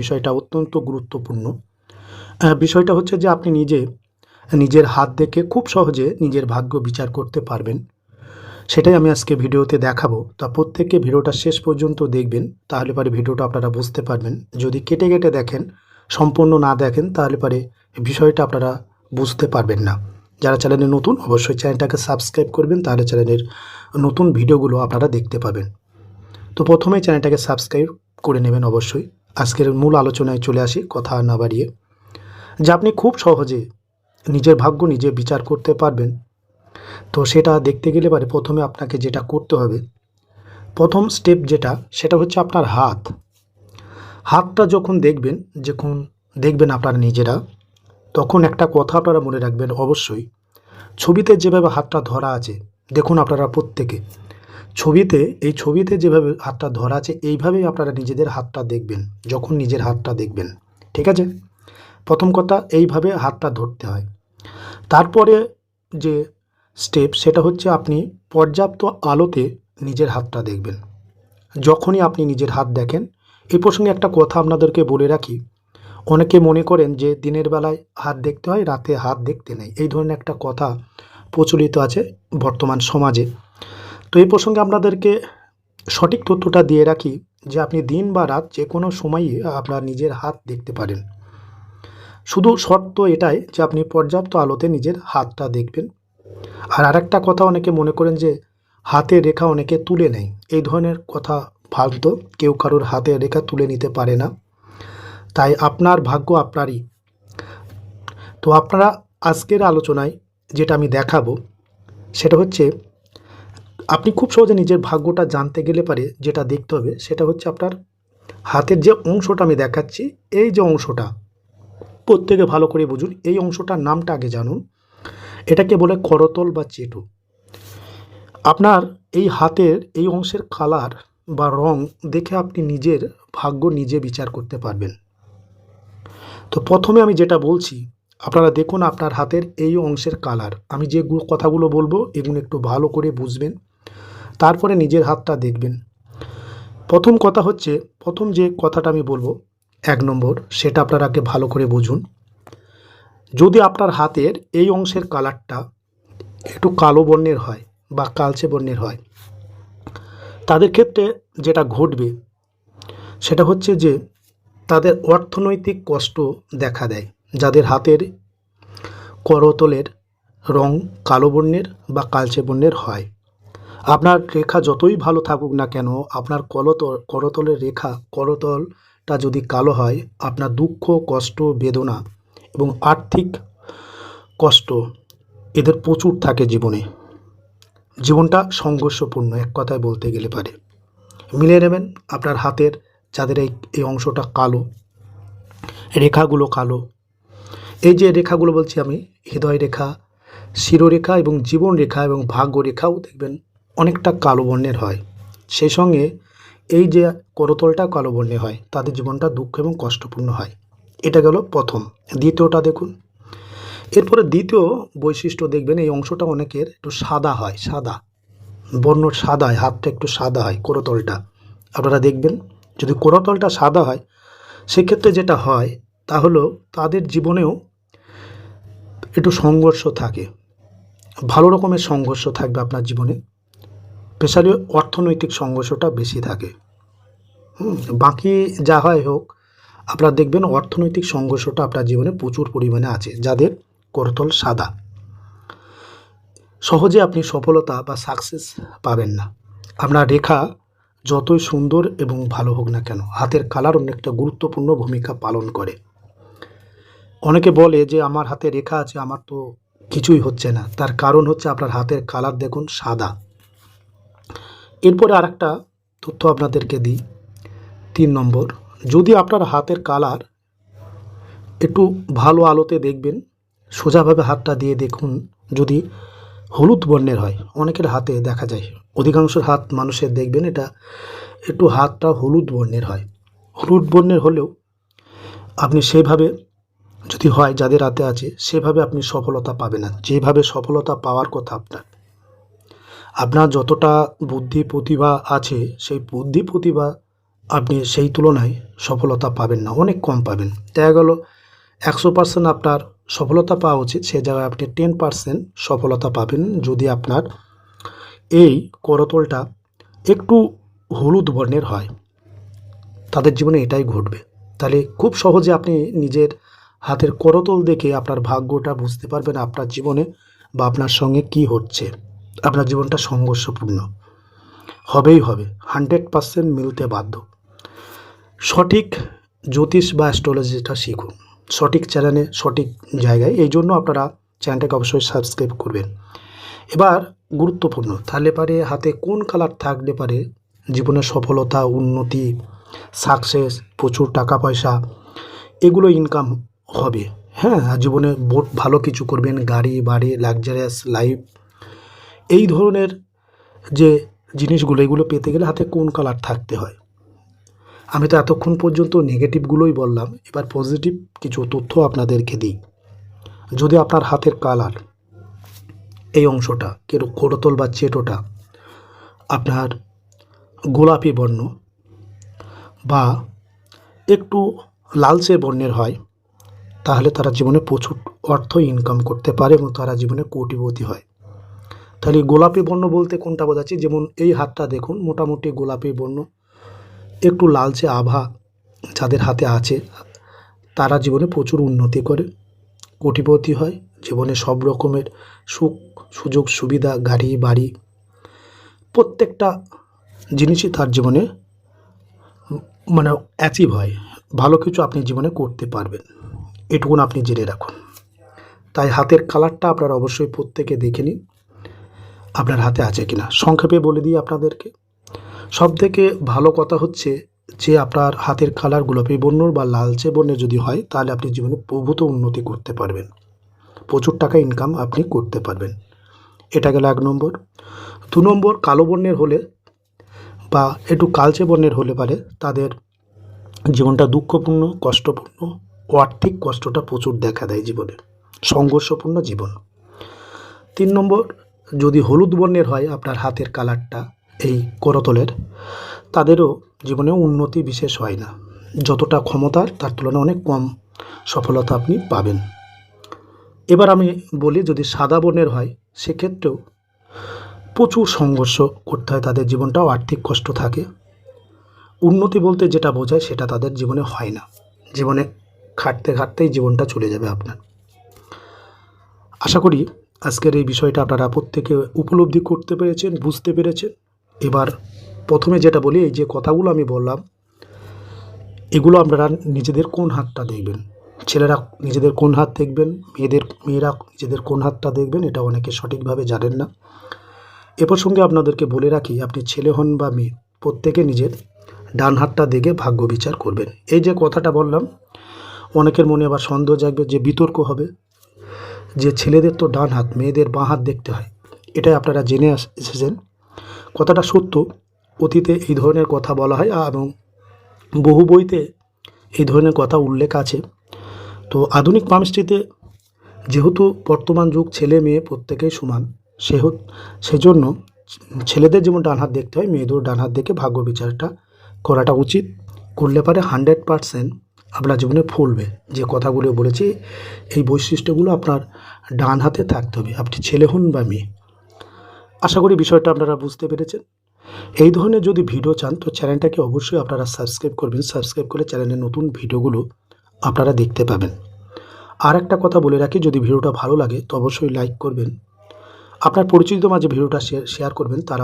বিষয়টা অত্যন্ত গুরুত্বপূর্ণ। বিষয়টা হচ্ছে যে আপনি নিজে, নিজের হাত দেখে খুব সহজে নিজের ভাগ্য বিচার করতে পারবেন। সেটাই আমি আজকে ভিডিওতে দেখাবো। তা প্রত্যেককে ভিডিওটা শেষ পর্যন্ত দেখবেন, তাহলে পরে ভিডিওটা আপনারা বুঝতে পারবেন। যদি কেটে কেটে দেখেন, সম্পূর্ণ না দেখেন, তাহলে পরে বিষয়টা আপনারা বুঝতে পারবেন না। যারা চ্যানেলে নতুন, অবশ্যই চ্যানেলটাকে সাবস্ক্রাইব করবেন, তাহলে চ্যানেলের নতুন ভিডিওগুলো আপনারা দেখতে পাবেন। তো প্রথমে চ্যানেলটাকে সাবস্ক্রাইব করে নেবেন অবশ্যই। আজকের মূল আলোচনায় চলে আসি কথা না বাড়িয়ে। যে আপনি খুব সহজে নিজের ভাগ্য নিজে বিচার করতে পারবেন। তো সেটা দেখতে গেলে পারে প্রথমে আপনাকে যেটা করতে হবে, প্রথম স্টেপ যেটা, সেটা হচ্ছে আপনার হাত। হাতটা যখন দেখবেন যখন দেখবেন আপনারা নিজেরা, তখন একটা কথা আপনারা মনে রাখবেন অবশ্যই। ছবিতে যেভাবে হাতটা ধরা আছে, দেখুন আপনারা প্রত্যেকে। ছবিতে, এই ছবিতে যেভাবে হাতটা ধরা আছে, এইভাবেই আপনারা নিজেদের হাতটা দেখবেন, যখন নিজের হাতটা দেখবেন, ঠিক আছে? প্রথম কথা, এইভাবে হাতটা ধরতে হয়। তারপরে যে স্টেপ সেটা হচ্ছে আপনি পর্যাপ্ত আলোতে নিজের হাতটা দেখবেন। যখনই আপনি নিজের হাত দেখেন এই প্রসঙ্গে একটা কথা আপনাদেরকে বলে রাখি। অনেকে মনে করেন যে দিনের বেলায় হাত দেখতে হয়, রাতে হাত দেখতে নেই। এই ধরনের একটা কথা প্রচলিত আছে বর্তমান সমাজে। তো এই প্রসঙ্গে আপনাদেরকে সঠিক তথ্যটা দিয়ে রাখি যে আপনি দিন বা রাত যে কোনো সময়ই আপনার নিজের হাত দেখতে পারেন। শুধু শর্ত এটাই যে আপনি পর্যাপ্ত আলোতে নিজের হাতটা দেখবেন। আর আরেকটা কথা অনেকে মনে করেন যে হাতে রেখা অনেকে তুলে নেয়। এই ধরনের কথা ফালতু, কেউ কারোর হাতে রেখা তুলে নিতে পারে না। তাই আপনার ভাগ্য আপনারই। তো আপনারা আজকের আলোচনায় যেটা আমি দেখাবো সেটা হচ্ছে আপনি খুব সহজে নিজের ভাগ্যটা জানতে গেলে পারে যেটা দেখতে হবে, সেটা হচ্ছে আপনার হাতের যে অংশটা আমি দেখাচ্ছি, এই যে অংশটা, প্রত্যেকে ভালো করে বুঝুন, এই অংশটার নামটা আগে জানুন। এটাকে বলে করতল বা চেটু। আপনার এই হাতের এই অংশের কালার বা রং দেখে আপনি নিজের ভাগ্য নিজে বিচার করতে পারবেন। তো প্রথমে আমি যেটা বলছি, আপনারা দেখুন আপনার হাতের এই অংশের কালার। আমি যে কথাগুলো বলব, এগুলো একটু ভালো করে বুঝবেন। তারপরে নিজের হাতটা দেখবেন। প্রথম কথা হচ্ছে, প্রথম যে কথাটা আমি বলব, এক নম্বর, সেটা আপনারা আগে ভালো করে বুঝুন। যদি আপনার হাতের এই অংশের কালারটা একটু কালো বর্ণের হয় বা কালচে বর্ণের হয়, তাদের ক্ষেত্রে যেটা ঘটবে, সেটা হচ্ছে যে তাদের অর্থনৈতিক কষ্ট দেখা দেয়। যাদের হাতের করতলের রং কালো বর্ণের বা কালচে বর্ণের হয়। আপনার রেখা যতই ভালো থাকুক না কেন, আপনার কলতল করতলের রেখা, করতলটা যদি কালো হয়, আপনার দুঃখ, কষ্ট, বেদনা এবং আর্থিক কষ্ট এদের প্রচুর থাকে জীবনে। জীবনটা সংঘর্ষপূর্ণ, এক কথায় বলতে গেলে পারে। মিলে নেবেন, আপনার হাতের যাদের এই এই অংশটা কালো, রেখাগুলো কালো। এই যে রেখাগুলো বলছি আমি, হৃদয় রেখা, শিরোরেখা এবং জীবন রেখা এবং ভাগ্য রেখাও দেখবেন অনেকটা কালো বর্ণের হয়। সেই সঙ্গে এই যে করতলটা কালো বর্ণের হয় তাদের জীবনটা দুঃখ এবং কষ্টপূর্ণ হয়। এটা গেল প্রথম। দ্বিতীয়টা দেখুন। এরপরে দ্বিতীয় বৈশিষ্ট্য দেখবেন, এই অংশটা অনেকের একটু সাদা হয়, সাদা। বর্ণ সাদা হয়, হাতটা একটু সাদা হয় করতলটা। আপনারা দেখবেন, যদি করতলটা সাদা হয়, সেক্ষেত্রে যেটা হয়, তা হলো তাদের জীবনেও একটু সংঘর্ষ থাকে। ভালো রকমের সংঘর্ষ থাকবে আপনার জীবনে। স্পেশালি অর্থনৈতিক সংঘর্ষটা বেশি থাকে। বাকি যা হয় হোক, আপনারা দেখবেন অর্থনৈতিক সংঘর্ষটা আপনার জীবনে প্রচুর পরিমাণে আছে, যাদের করতল সাদা। সহজে আপনি সফলতা বা সাকসেস পাবেন না। আপনার রেখা যতই সুন্দর এবং ভালো হোক না কেন, হাতের কালার অনেকটা গুরুত্বপূর্ণ ভূমিকা পালন করে। অনেকে বলে যে, আমার হাতে রেখা আছে, আমার তো কিছুই হচ্ছে না। তার কারণ হচ্ছে আপনার হাতের কালার দেখুন সাদা। এরপরে আরেকটা তথ্য আপনাদেরকে দিই। তিন নম্বর, যদি আপনার হাতের কালার একটু ভালো আলোতে দেখবেন, সোজাভাবে হাতটা দিয়ে দেখুন, যদি হলুদ বর্ণের হয়, অনেকের হাতে দেখা যায়, অধিকাংশ হাত মানুষের দেখবেন এটা একটু হাতটা হলুদ বর্ণের হয়। হলুদ বর্ণের হলেও আপনি সেভাবে যদি হয়, যাদের হাতে আছে, সেভাবে আপনি সফলতা পাবেন না। যেভাবে সফলতা পাওয়ার কথা আপনার আপনার যতটা বুদ্ধি প্রতিভা আছে, সেই বুদ্ধি প্রতিভা আপনি সেই তুলনায় সফলতা পাবেন না, অনেক কম পাবেন। দেখা গেল, একশো পার্সেন্ট আপনার সফলতা পাওয়া উচিত, সে জায়গায় আপনি টেন পার্সেন্ট সফলতা পাবেন যদি আপনার এই করতলটা একটু হলুদ বর্ণের হয়। তাদের জীবনে এটাই ঘটবে। তাহলে খুব সহজে আপনি নিজের হাতের করতল দেখে আপনার ভাগ্যটা বুঝতে পারবেন আপনার জীবনে বা আপনার সঙ্গে কি হচ্ছে। আপনার জীবনটা সংঘর্ষপূর্ণ। হবেই হবে, হান্ড্রেড পার্সেন্ট মিলতে বাধ্য। সঠিক জ্যোতিষ বা অ্যাস্ট্রোলজিটা শিখুন। সঠিক চ্যানেলে, সঠিক জায়গায়। এই জন্য আপনারা চ্যানেলটাকে অবশ্যই সাবস্ক্রাইব করবেন। এবার গুরুত্বপূর্ণ, তাহলে পারে হাতে কোন কালার থাকলে পারে জীবনের সফলতা, উন্নতি সাকসেস প্রচুর টাকা পয়সা, এগুলো ইনকাম হবে। হ্যাঁ জীবনে বোট ভালো কিছু করবেন। গাড়ি, বাড়ি লাক্সারিয়াস লাইফ এই ধরনের যে জিনিসগুলো, এগুলো পেতে গেলে হাতে কোন কালার থাকতে হয়? আমি তো এতক্ষণ পর্যন্ত নেগেটিভগুলোই বললাম, এবার পজিটিভ কিছু তথ্য আপনাদেরকে দিই। যদি আপনার হাতের কালার এই অংশটা, কেরো করতল বা চেটোটা, আপনার গোলাপি বর্ণ বা একটু লালচে বর্ণের হয়, তাহলে তারা জীবনে প্রচুর অর্থ ইনকাম করতে পারে এবং তারা জীবনে কোটিপতি হয়। তাহলে গোলাপি বর্ণ বলতে কোনটা বোঝাচ্ছি? যেমন এই হাতটা দেখুন, মোটামুটি গোলাপি বর্ণ। একটু লালচে আভা যাদের হাতে আছে, তারা জীবনে প্রচুর উন্নতি করে, কোটিপতি হয়, জীবনে সব রকমের সুখ, সুযোগ, সুবিধা, গাড়ি, বাড়ি, প্রত্যেকটা জিনিসই তার জীবনে মানে অ্যাচিভ হয়। ভালো কিছু আপনি জীবনে করতে পারবেন। এটুকুন আপনি জেনে রাখুন। তাই হাতের কালারটা আপনারা অবশ্যই প্রত্যেকে দেখে নিন। আপনার হাতে আছে কিনা? সংক্ষেপে বলে দিই আপনাদেরকে। সব থেকে ভালো কথা হচ্ছে যে, আপনার হাতের কালার গোলাপি বর্ণর বা লালচে বর্ণের যদি হয়, তাহলে আপনি জীবনে প্রভূত উন্নতি করতে পারবেন। প্রচুর টাকা ইনকাম আপনি করতে পারবেন। এটা গেল এক নম্বর। দু নম্বর, কালো বর্ণের হলে বা একটু কালচে বর্ণের হলে পারে, তাদের জীবনটা দুঃখপূর্ণ, কষ্টপূর্ণ, আর্থিক কষ্টটা প্রচুর দেখা দেয় জীবনে। সংঘর্ষপূর্ণ জীবন। তিন নম্বর যদি হলুদ বর্ণের হয় আপনার হাতের কালারটা এই করতলের, তাদেরও জীবনে উন্নতি বিশেষ হয় না। যতটা ক্ষমতার, তার তুলনায় অনেক কম সফলতা আপনি পাবেন। এবার আমি বলি, যদি সাদা বর্ণের হয়, সেক্ষেত্রেও প্রচুর সংঘর্ষ করতে হয়, তাদের জীবনটাও আর্থিক কষ্ট থাকে। উন্নতি বলতে যেটা বোঝায়, সেটা তাদের জীবনে হয় না। জীবনে খাটতে খাটতেই জীবনটা চলে যাবে আপনার। আশা করি আজকের এই বিষয়টা আপনারা প্রত্যেকে উপলব্ধি করতে পেরেছেন, বুঝতে পেরেছেন। এবার প্রথমে যেটা বলি, এই যে কথাগুলো আমি বললাম, এগুলো আপনারা নিজেদের কোন হাতটা দেখবেন? ছেলেরা নিজেদের কোন হাত দেখবেন? মেয়েদের, মেয়েরা নিজেদের কোন হাতটা দেখবেন? এটা অনেকে সঠিকভাবে জানেন না। এ প্রসঙ্গে আপনাদেরকে বলে রাখি, আপনি ছেলে হন বা মেয়ে, প্রত্যেকে নিজের ডান হাতটা দেখে ভাগ্য বিচার করবেন। এই যে কথাটা বললাম, অনেকের মনে আবার সন্দেহ জাগবে যে বিতর্ক হবে। যে ছেলেদের তো ডান হাত, মেয়েদের বাঁ হাত দেখতে হয়। এটাই আপনারা জেনে এসেছেন। কথাটা সত্য। অতীতে এই ধরনের কথা বলা হয় এবং বহু বইতে এই ধরনের কথা উল্লেখ আছে। তো আধুনিক পামস্ট্রিতে যেহেতু বর্তমান যুগ ছেলে মেয়ে প্রত্যেকেই সমান, সেহ, সেজন্য ছেলেদের যেমন ডান হাত দেখতে হয়, মেয়েদেরও ডান হাত দেখে ভাগ্য বিচারটা করাটা উচিত। করলে পারে হান্ড্রেড পারসেন্ট আপনার জীবনে ফলবে। যে কথাগুলো বলেছি, এই বৈশিষ্ট্যগুলো আপনার ডান হাতে থাকতে হবে। আপনি ছেলে হন বা মেয়ে। আশা করি বিষয়টা আপনারা বুঝতে পেরেছেন। এই ধরনের যদি ভিডিও চান, তো চ্যানেলটাকে অবশ্যই আপনারা সাবস্ক্রাইব করবেন। সাবস্ক্রাইব করে চ্যানেলের নতুন ভিডিওগুলো আপনারা দেখতে পাবেন। আর একটা কথা বলে রাখি, যদি ভিডিওটা ভালো লাগে, তো অবশ্যই লাইক করবেন। আপনার পরিচিত মাঝে ভিডিওটা শেয়ার করবেন তারা